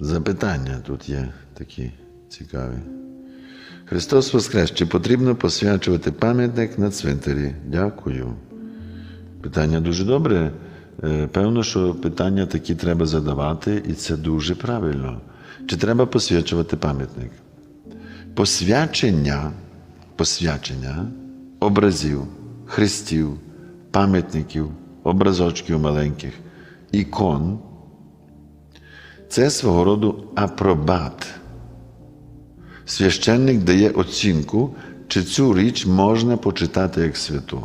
Запитання тут є такі цікаві. Христос Воскрес, чи потрібно посвячувати пам'ятник на цвинтарі? Дякую. Питання дуже добре. Е, Певно, що питання такі треба задавати, і це дуже правильно. Чи треба посвячувати пам'ятник? Посвячення, посвячення образів, хрестів, пам'ятників, образочків маленьких, ікон це свого роду апробат. Священник дає оцінку, чи цю річ можна почитати як святу.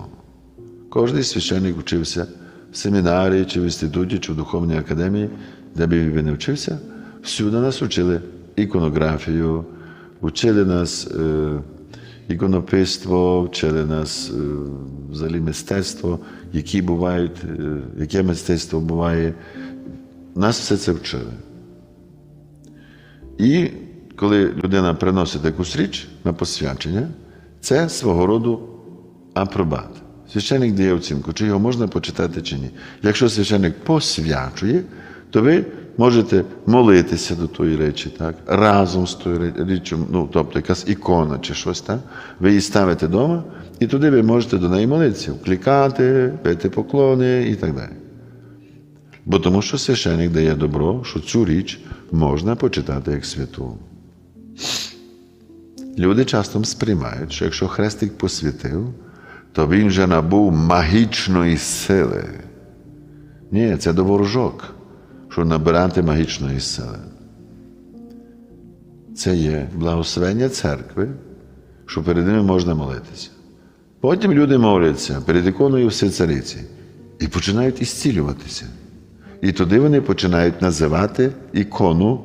Кожний священник вчився в семінарії, чи в інституті, чи в духовній академії, де б він не вчився, всюди нас вчили іконографію, вчили нас е, іконописство, вчили нас е, взагалі мистецтво, які бувають, е, яке мистецтво буває. Нас все це вчили. І коли людина приносить якусь річ на посвячення, це свого роду апробат. Священник дає оцінку, чи його можна почитати чи ні. Якщо священник посвячує, то ви можете молитися до тої речі, так? разом з тою річчю, ну, тобто якась ікона чи щось так, ви її ставите вдома, і туди ви можете до неї молитися, вкликати, бити поклони і так далі. Бо тому що священник дає добро, що цю річ можна почитати як святу. Люди часто сприймають, що якщо хрестик посвятив, то він вже набув магічної сили. Ні, це до ворожок, що набирати магічної сили. Це є благословення церкви, що перед ними можна молитися. Потім люди моляться перед іконою всецариці і починають ісцілюватися. І туди вони починають називати ікону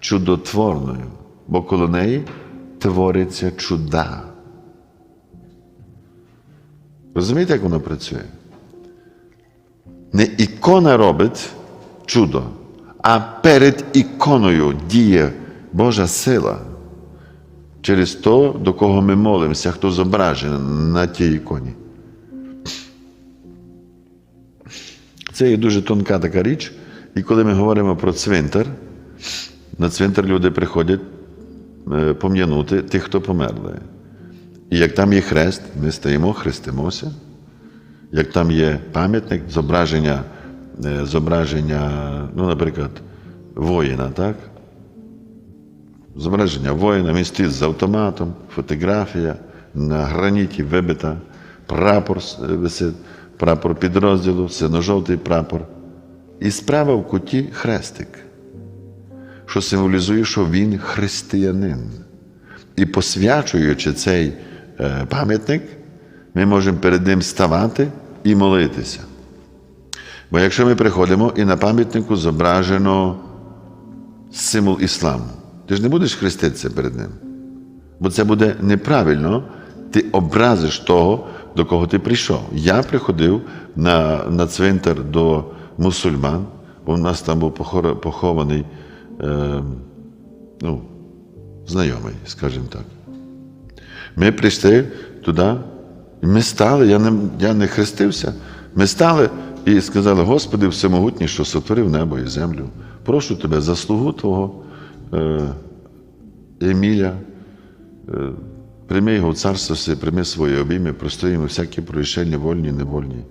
чудотворною, бо коло неї твориться чуда. Розумієте, як воно працює? Не ікона робить чудо, а перед іконою діє Божа сила через то, до кого ми молимося, хто зображений на тій іконі. Це є дуже тонка така річ. І коли ми говоримо про цвинтар, на цвинтар люди приходять е, пом'янути тих, хто померли. І як там є хрест, ми стаємо, хрестимося. Як там є пам'ятник, зображення, е, зображення, ну, наприклад, воїна, так? Зображення воїна, він з автоматом, фотографія, на граніті вибита, прапор висить, прапор підрозділу, синьо-жовтий прапор. І справа в куті хрестик, що символізує, що він християнин. І посвячуючи цей е, пам'ятник, ми можемо перед ним ставати і молитися. Бо якщо ми приходимо і на пам'ятнику зображено символ ісламу, ти ж не будеш хреститися перед ним. Бо це буде неправильно, ти образиш того, до кого ти прийшов. Я приходив на, на цвинтар до мусульман, бо в нас там був похований е, ну, знайомий, скажімо так. Ми прийшли туди, і ми стали, я не, я не хрестився. Ми стали і сказали: Господи, всемогутній, що сотворив небо і землю. Прошу тебе, заслугу Твого е, Еміля, е, прийми його царство своє, прийми свої обійми, прости йому всякі проїшення, вольні і невольні.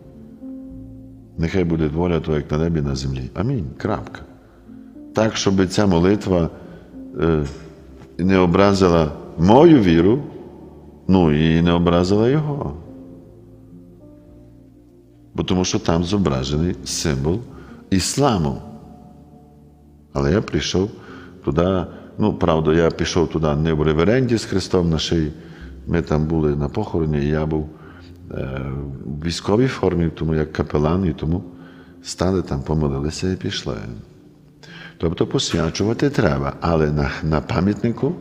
Нехай буде воля Твоя, як на небі, на землі. Амінь. Крапка. Так, щоб ця молитва е, не образила мою віру, ну і не образила його. Бо тому що там зображений символ ісламу. Але я прийшов туди, ну, правда, я пішов туди не в реверенді з Христом на шиї. Ми там були на похороні, і я був е, в військовій формі, тому як капелан, і тому стали там, помолилися і пішли. Тобто посвячувати треба, але на, на пам'ятнику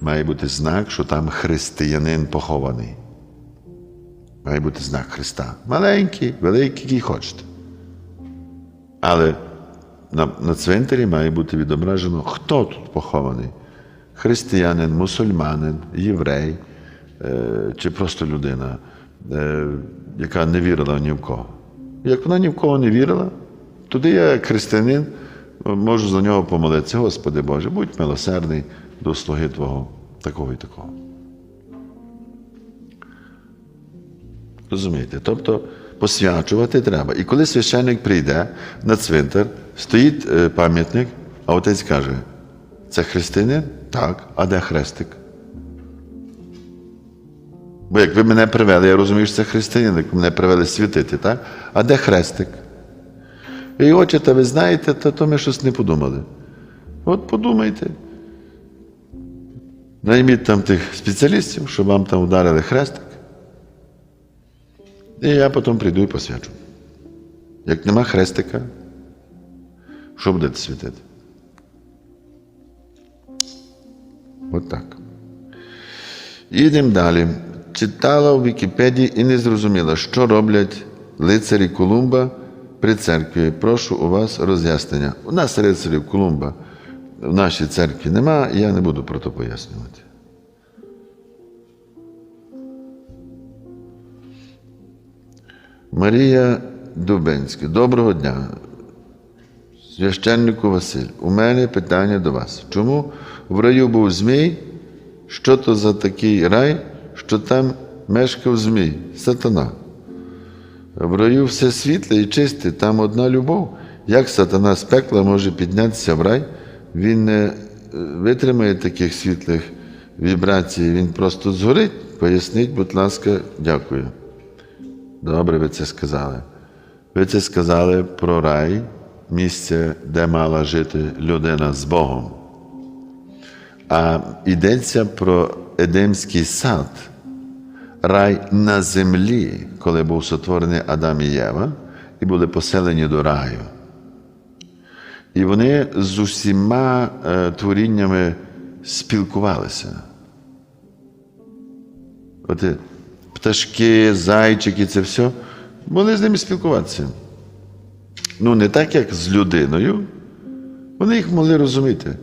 має бути знак, що там християнин похований. Має бути знак Христа. Маленький, великий, який хочете. Але на, на цвинтарі має бути відображено, хто тут похований. Християнин, мусульманин, єврей е, чи просто людина, е, яка не вірила ні в кого. Як вона ні в кого не вірила, туди я, як християнин, можу за нього помолитися. Господи Боже, будь милосердний до слуги Твого, такого і такого. Розумієте? Тобто посвячувати треба. І коли священник прийде на цвинтар, стоїть е, пам'ятник, а отець каже: це християнин? Так, а де хрестик? Бо як ви мене привели, я розумію, що це християнин, як мене привели світити, так? А де хрестик? І отче, та ви знаєте, то, то ми щось не подумали. От подумайте. Найміть там тих спеціалістів, щоб вам там ударили хрестик. І я потім прийду і посвячу. Як нема хрестика, що будете світити? От так. Їдемо далі. Читала в Вікіпедії і не зрозуміла, що роблять лицарі Колумба при церкві. Прошу у вас роз'яснення. У нас лицарів Колумба в нашій церкві нема, я не буду про це пояснювати. Марія Дубенська. Доброго дня. Священнику Василь, у мене питання до вас. Чому в раю був Змій? Що то за такий рай, що там мешкав Змій, сатана? В раю все світле і чисте, там одна любов. Як сатана з пекла може піднятися в рай? Він не е, витримає таких світлих вібрацій, він просто згорить. Поясніть, будь ласка, дякую. Добре, ви це сказали. Ви це сказали про рай, місце, де мала жити людина з Богом. А йдеться про Едемський сад, рай на землі, коли був сотворений Адам і Єва, і були поселені до раю. І вони з усіма е, творіннями спілкувалися. От і пташки, зайчики, це все, могли з ними спілкуватися. Ну, не так, як з людиною. Вони їх могли розуміти.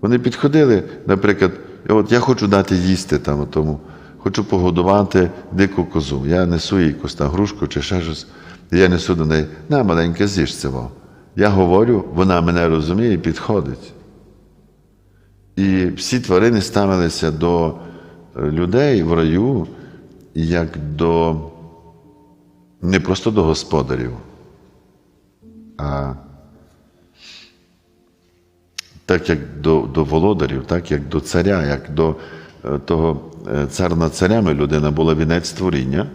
Вони підходили, наприклад, от я хочу дати їсти там тому, хочу погодувати дику козу. Я несу їй якусь там грушку чи ще щось. Я несу до неї, на маленьке з'їж цього. Я говорю, вона мене розуміє і підходить. І всі тварини ставилися до е, людей в раю як до не просто до господарів, а так як до, до володарів, так як до царя, як до е, того е, цар над царями людина була вінець творіння,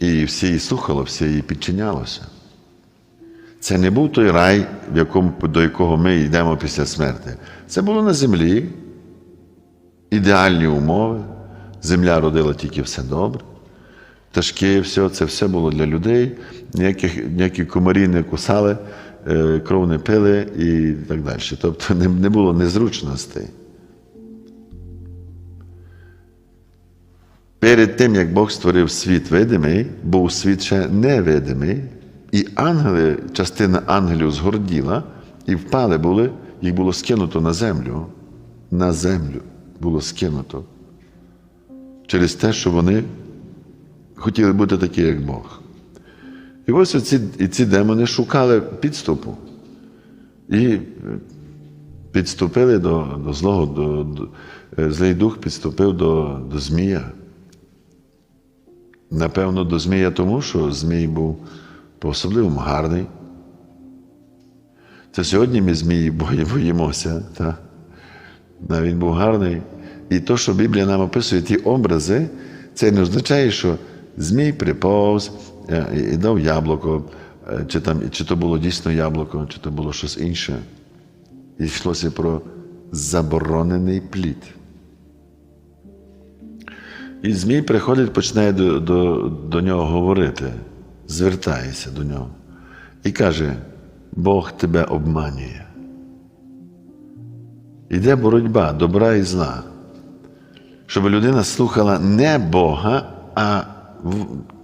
і всі її слухало, всі її підчинялося. Це не був той рай, в якому, до якого ми йдемо після смерти. Це було на землі, ідеальні умови. Земля родила тільки все добре. Пташки, все, це все було для людей. Ніяких, ніякі комарі не кусали, е, кров не пили і так далі. Тобто не, не було незручностей. Перед тим, як Бог створив світ видимий, був світ ще невидимий, і ангели, частина ангелів згорділа, і впали були, їх було скинуто на землю. На землю було скинуто. Через те, що вони хотіли бути такі, як Бог. І ось оці, і ці демони шукали підступу. І підступили до до злого, до, до, е, злий дух підступив до, до Змія. Напевно, до Змія тому, що Змій був по-особливому гарний. Це сьогодні ми Змії боїмося. Та? Він був гарний. І то, що Біблія нам описує ті образи, це не означає, що Змій приповз е, і дав яблуко, е, чи, там, чи то було дійсно яблуко, чи то було щось інше. І йшлося про заборонений плід. І Змій приходить, починає до, до, до нього говорити, звертається до нього і каже: Бог тебе обманює. Іде боротьба добра і зла, щоб людина слухала не Бога, а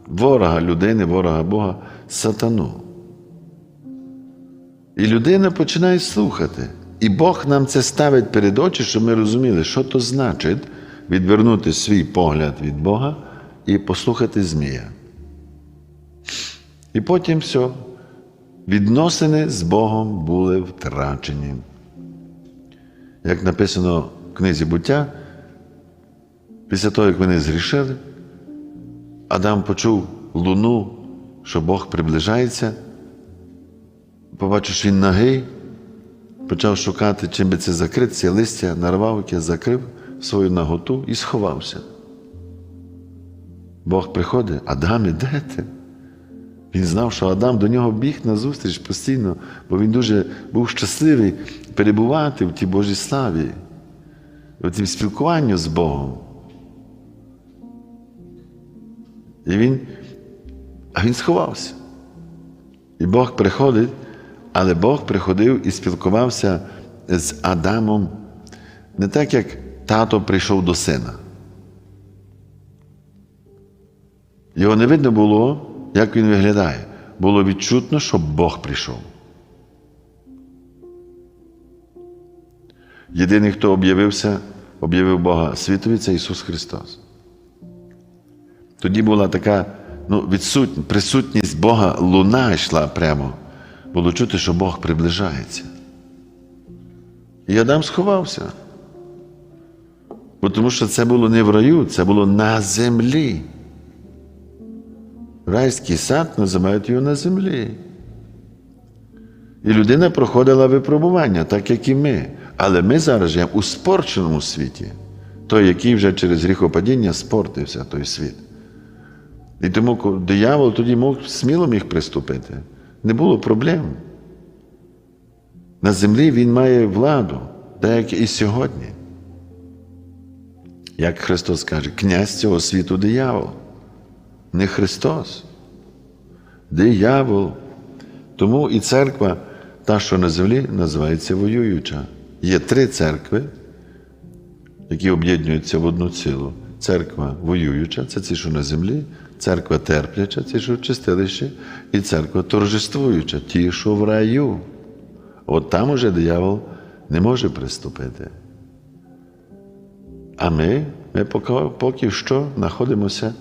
ворога людини, ворога Бога, сатану. І людина починає слухати. І Бог нам це ставить перед очі, щоб ми розуміли, що то значить відвернути свій погляд від Бога і послухати Змія. І потім все. відносини з Богом були втрачені. Як написано в книзі буття, після того, як вони згрішили, Адам почув луну, що Бог приближається, побачив, що він нагий, почав шукати, чим би це закрити, це листя нарвав, яке закрив свою наготу і сховався. Бог приходить, Адаме, де ти? Він знав, що Адам до нього біг на зустріч постійно, бо він дуже був щасливий перебувати в тій Божій славі, в тім спілкуванні з Богом. І він, а він сховався. І Бог приходить, але Бог приходив і спілкувався з Адамом не так, як тато прийшов до сина. Його не видно було, як він виглядає. Було відчутно, що Бог прийшов. Єдиний, хто об'явився, об'явив Бога світові, це Ісус Христос. Тоді була така ну, відсутність, присутність Бога, луна йшла прямо. Було чути, що Бог приближається. І Адам сховався. Бо тому що це було не в раю, це було на землі. Райський сад називають його на землі. І людина проходила випробування, так як і ми. Але ми зараз живемо у спорченому світі, той, який вже через гріхопадіння спортився той світ. І тому диявол тоді мог сміло міг приступити. Не було проблем. На землі він має владу, так як і сьогодні. Як Христос каже, князь цього світу диявол, не Христос. Диявол. Тому і церква, та, що на землі, називається воююча. Є три церкви, які об'єднуються в одну цілу. Церква воююча, це ті, що на землі, церква терпляча, ті, що в чистилищі, і церква торжествуюча, ті, що в раю. От там уже диявол не може приступити. А ми, ми поки, що знаходимося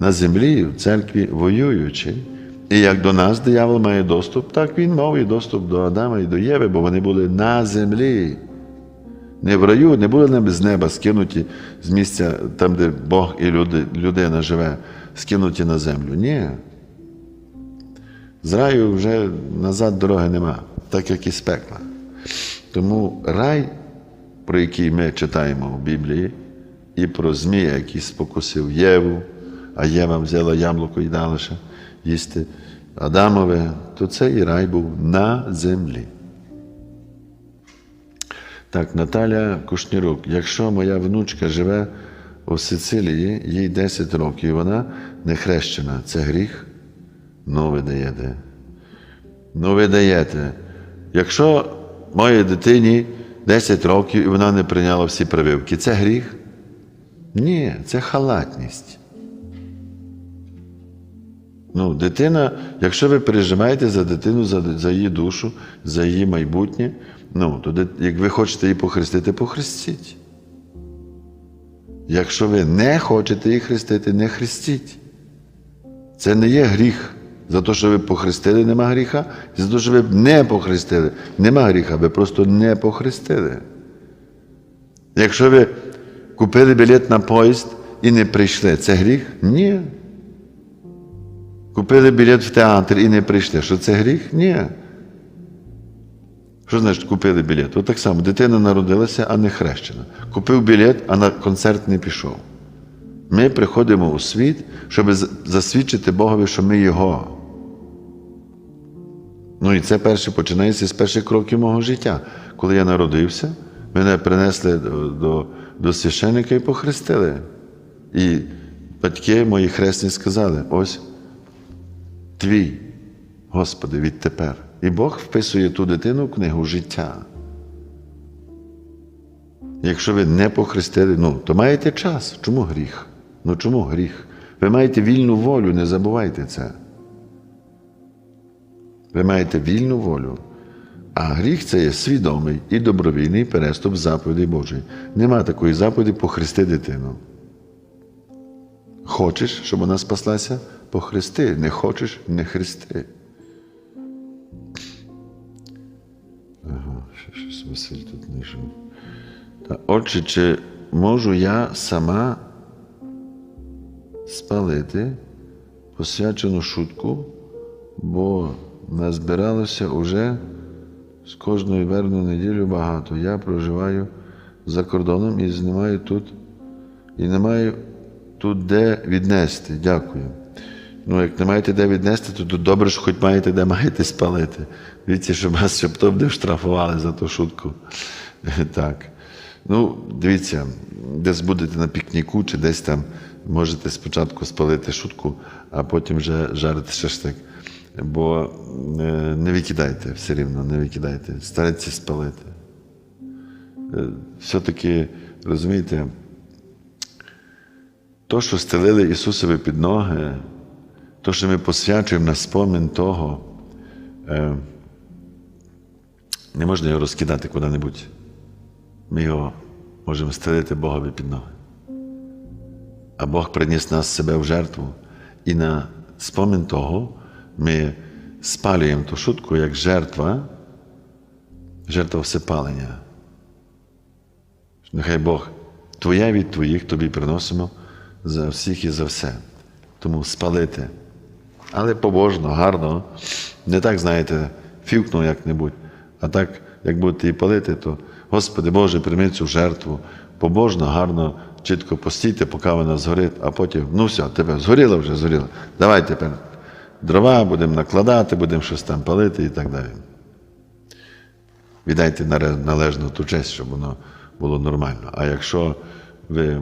на землі, в церкві воюючи. І як до нас диявол має доступ, так він мав і доступ до Адама і до Єви, бо вони були на землі. Не в раю, не були з неба скинуті з місця, там, де Бог і люди, людина живе, скинуті на землю. Ні. З раю вже назад дороги нема, так як і з пекла. Тому рай, про який ми читаємо в Біблії, і про Змія, який спокусив Єву, а Єва взяла яблуко і дала ще їсти Адамове, то цей рай був на землі. Так, Наталя Кушнірук, якщо моя внучка живе у Сицилії, їй 10 років, і вона не хрещена, це гріх? Ну, ви даєте. Ну, ви даєте. Якщо моїй дитині 10 років і вона не прийняла всі прививки, це гріх? Ні, це халатність. Ну, дитина, якщо ви переживаєте за дитину, за, за її душу, за її майбутнє, ну, то як ви хочете її похрестити, похрестіть. Якщо ви не хочете її хрестити, не хрестіть. Це не є гріх. За те, що ви похрестили, нема гріха, і за те, що ви не похрестили, нема гріха, ви просто не похрестили. Якщо ви купили білет на поїзд і не прийшли, це гріх? Ні. Купили білет в театр і не прийшли. Що це гріх? Ні. Що значить купили білет? От так само, дитина народилася, а не хрещена. Купив білет, а на концерт не пішов. Ми приходимо у світ, щоб засвідчити Богові, що ми Його. Ну і це перше починається з перших кроків мого життя. Коли я народився, мене принесли до, до, до священника і похрестили. І батьки мої хресні сказали: ось твій, Господи, відтепер. І Бог вписує ту дитину в книгу життя. Якщо ви не похрестили, ну, то маєте час. Чому гріх? Ну чому гріх? Ви маєте вільну волю, не забувайте це. Ви маєте вільну волю. А гріх це є свідомий і добровільний переступ заповідей Божої. Нема такої заповіді похрести дитину. Хочеш, щоб вона спаслася? Похрести. Не хочеш не хрести. Василь тут знайшов. Та, Отже, чи можу я сама спалити посвячену шутку, бо назбиралося уже з кожної верну неділю багато. Я проживаю за кордоном і не маю тут, і не маю тут де віднести. Дякую. Ну, як не маєте де віднести, то тут добре, що хоч маєте де маєте спалити. Дивіться, щоб вас щоб то де штрафували за ту шутку. Так. Ну, дивіться, десь будете на пікніку чи десь там можете спочатку спалити шутку, а потім вже жарити шашлик. Бо е, не викидайте все рівно, не викидайте. Старайтеся спалити. Е, Все-таки, розумієте, то, що стелили Ісусові під ноги, то, що ми посвячуємо на спомин того, не можна його розкидати куди-небудь. Ми його можемо стелити Богові під ноги. А Бог приніс нас себе в жертву, і на спомин того ми спалюємо ту шутку як жертва, жертва всепалення. Нехай Бог Твоє від Твоїх тобі приносимо за всіх і за все. Тому спалити. Але побожно, гарно. Не так, знаєте, фівкнув як-небудь, а так, як будете її палити, то Господи Боже, прийми цю жертву. Побожно, гарно, чітко постійте, поки вона згорить, а потім, ну все, тебе згоріло вже, згоріло. Давай тепер дрова будемо накладати, будемо щось там палити і так далі. Віддайте належну ту честь, щоб воно було нормально. А якщо ви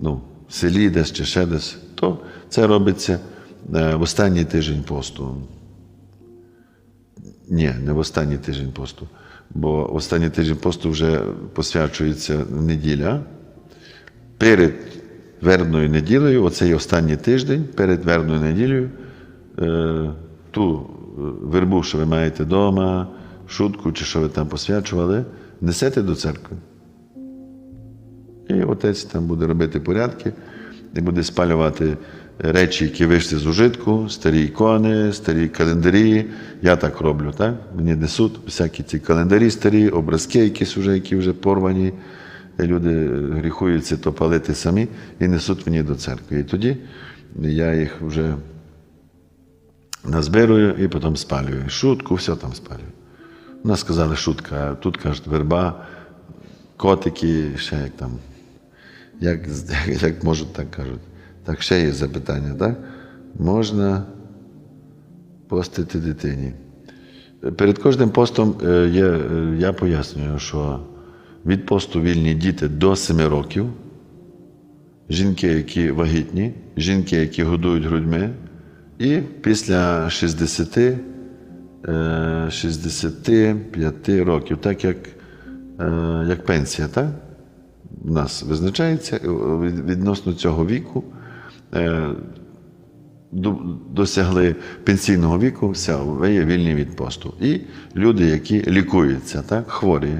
ну, в селі десь чи ще десь, то це робиться в останній тиждень посту. Ні, не в останній тиждень посту. Бо останній тиждень посту вже посвячується неділя. Перед вербною неділею, оцей останній тиждень, перед вербною неділею, е, ту е, вербу, що ви маєте вдома, шутку чи що ви там посвячували, несете до церкви. І отець там буде робити порядки і буде спалювати речі, які вийшли з ужитку, старі ікони, старі календарі. Я так роблю, так? Мені несуть всякі ці календарі старі, образки якісь вже, які вже порвані. Люди гріхуються то палити самі і несуть мені до церкви. І тоді я їх вже назбирую і потім спалюю. Шутку, все там спалюю. У нас сказали шутка, а тут кажуть верба, котики, ще як там. Як, як можуть, так кажуть. Так, ще є запитання, так? Можна постити дитині. Перед кожним постом е, є, е, я пояснюю, що від посту вільні діти до 7 років, жінки, які вагітні, жінки, які годують грудьми, і після 60, е, 65 років, так як, е, як пенсія, так? У нас визначається е, відносно цього віку. Е, до- Досягли пенсійного віку, все, ви є вільні від посту. І люди, які лікуються, так, хворі.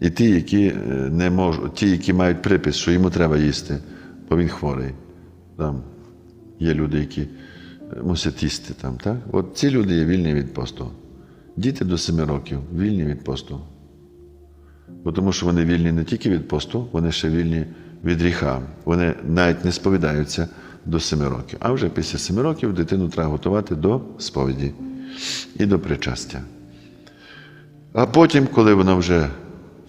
І ті, які е, не можуть, ті, які мають припис, що йому треба їсти, бо він хворий. Там є люди, які е, мусять їсти там, так? От ці люди є вільні від посту. Діти до 7 років вільні від посту. Бо тому що вони вільні не тільки від посту, вони ще вільні від гріха. Вони навіть не сповідаються до 7 років. А вже після 7 років дитину треба готувати до сповіді і до причастя. А потім, коли вона вже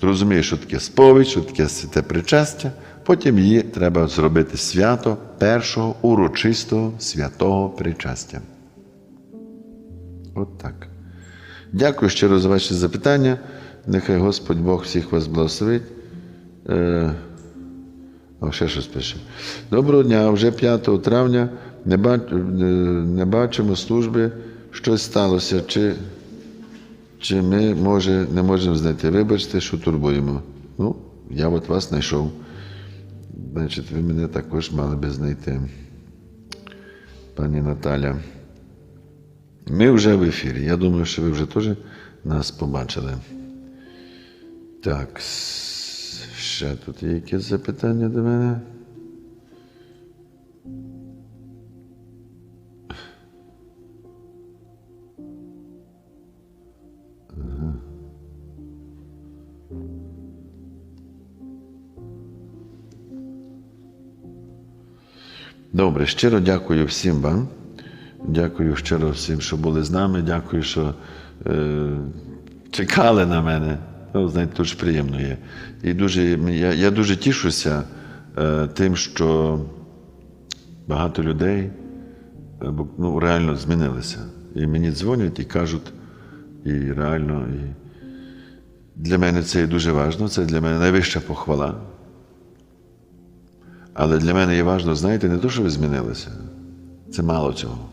зрозуміє, що таке сповідь, що таке святе причастя, потім її треба зробити свято першого урочистого святого причастя. От так. Дякую щиро за ваші запитання. Нехай Господь Бог всіх вас благословить. О, ще щось пише. Доброго дня, вже 5 травня не, е, не бачимо служби, щось сталося. Чи, чи ми, може, не можемо знайти? Вибачте, що турбуємо. Ну, я от вас знайшов. Значить, ви мене також мали би знайти. Пані Наталя. Ми вже в ефірі. Я думаю, що ви вже теж нас побачили. Так, ще тут є якесь запитання до мене. Добре, щиро дякую всім вам. Дякую щиро всім, що були з нами. Дякую, що е, чекали на мене. Ну, знаєте, дуже приємно є. І дуже, я, я дуже тішуся е, тим, що багато людей е, ну, реально змінилися. І мені дзвонять і кажуть, і реально, і для мене це є дуже важливо, це для мене найвища похвала. Але для мене є важливо, знаєте, не те, що ви змінилися, це мало чого.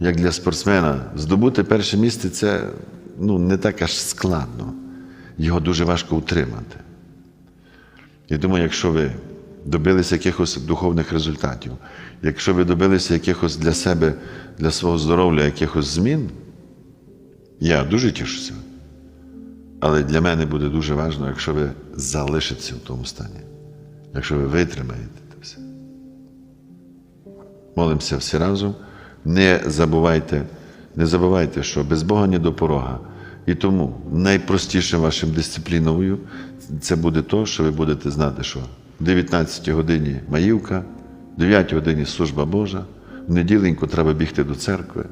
Як для спортсмена, здобути перше місце це ну, не так аж складно. Його дуже важко утримати. Я думаю, якщо ви добилися якихось духовних результатів, якщо ви добилися якихось для себе, для свого здоров'я, якихось змін, я дуже тішуся. Але для мене буде дуже важливо, якщо ви залишитеся в тому стані, якщо ви витримаєте це все. Молимося всі разом. Не забувайте, не забувайте, що без Бога ні до порога. І тому найпростішим вашим дисципліною це буде то, що ви будете знати, що в 19 годині маївка, в 9 годині служба Божа, в неділеньку треба бігти до церкви.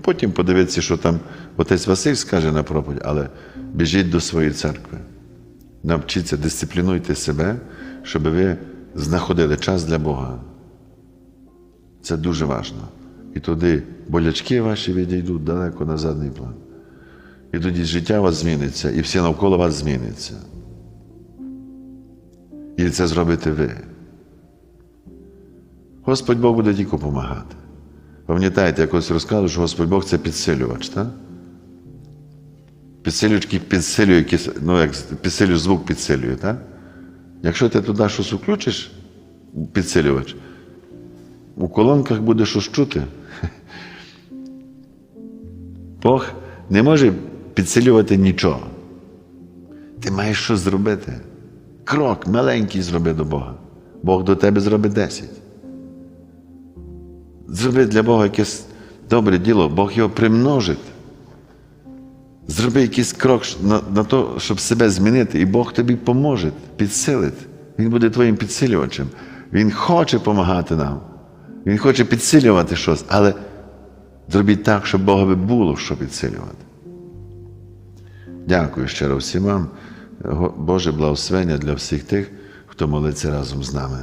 Потім подивитися, що там отець Василь скаже на проповідь, але біжіть до своєї церкви. Навчіться, дисциплінуйте себе, щоб ви знаходили час для Бога. Це дуже важливо. І тоді болячки ваші відійдуть далеко на задній план. І тоді життя у вас зміниться, і всі навколо вас зміниться. І це зробите ви. Господь Бог буде тільки допомагати. Пам'ятаєте, я колись розказував, що Господь Бог це підсилювач, так? Підсилювач, підсилює, ну, як підсилює звук підсилює, так? Якщо ти туди щось включиш, підсилювач, у колонках буде щось чути. Бог не може підсилювати нічого. Ти маєш щось зробити. Крок маленький зроби до Бога. Бог до тебе зробить 10. Зроби для Бога якесь добре діло, Бог його примножить. Зроби якийсь крок на, на то, щоб себе змінити, і Бог тобі поможе, підсилить. Він буде твоїм підсилювачем. Він хоче допомагати нам. Він хоче підсилювати щось, але зробіть так, щоб Бога би було що підсилювати. Дякую щиро всім вам. Боже благословення для всіх тих, хто молиться разом з нами.